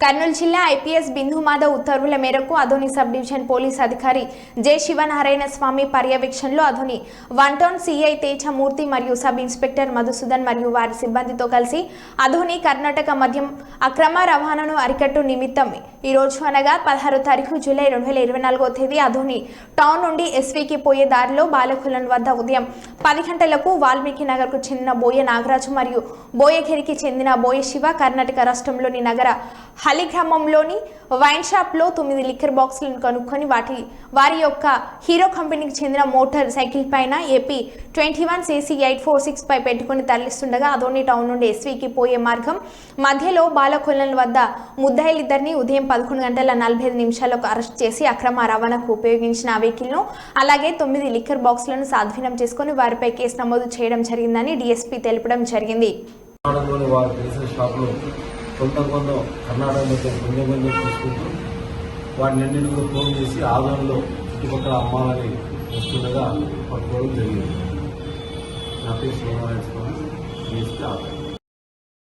కర్నూలు జిల్లా ఐపీఎస్ బిందు మాధవ్ ఉత్తర్వుల మేరకు అధోని సబ్ డివిజన్ పోలీస్ అధికారి జె శివనారాయణ స్వామి పర్యవేక్షణలో Adoni one town CI Tejamurthy మరియు సబ్ ఇన్స్పెక్టర్ మధుసూదన్ మరియు వారి సిబ్బందితో కలిసి అధోని కర్ణాటక మద్యం అక్రమ రవాణాను అరికట్టు నిమిత్తం ఈ రోజు అనగా పదహారు తారీఖు జూలై రెండు వేల ఇరవై నాలుగో తేదీ అధోని టౌన్ నుండి ఎస్వీకి పోయే దారిలో బాలకులన్ వద్ద ఉదయం పది గంటలకు వాల్మీకి నగర్కు చెందిన బోయ నాగరాజు మరియు బోయగిరికి చెందిన బోయ శివ కర్ణాటక రాష్ట్రంలోని నగర హలి గ్రామంలోని వైన్ షాప్లో తొమ్మిది లిక్కర్ బాక్సులను కనుక్కొని వాటి వారి యొక్క హీరో కంపెనీకి చెందిన మోటార్ సైకిల్ పైన AP twenty one CC eight four six పై పెట్టుకుని తరలిస్తుండగా అదోని టౌన్ నుండి ఎస్వీకి పోయే మార్గం. మధ్యలో బాలకొల్లన్ వద్ద ముద్దాయిలిద్దరిని ఉదయం పదకొండు గంటల నలభై ఐదు నిమిషాలకు అరెస్ట్ చేసి అక్రమ రవాణాకు ఉపయోగించిన వెహికల్ను అలాగే తొమ్మిది లిక్కర్ బాక్సులను స్వాధీనం చేసుకుని వారిపై కేసు నమోదు చేయడం జరిగిందని డీఎస్పీ తెలపడం జరిగింది. కర్ణాటకలోని వారు కొంత కొంత కర్ణాటక మధ్య కొంచెం కొంచెం తీసుకుంటూ వాటిని అన్నింటినీ కూడా ఫోన్ చేసి ఆదరణలో చుట్టుపక్కల అమ్మాలని వస్తుండగా పట్టుకోవడం జరిగింది. నా పేరు శ్రీనారాయణ స్వామి చేస్తే ఆదరణ.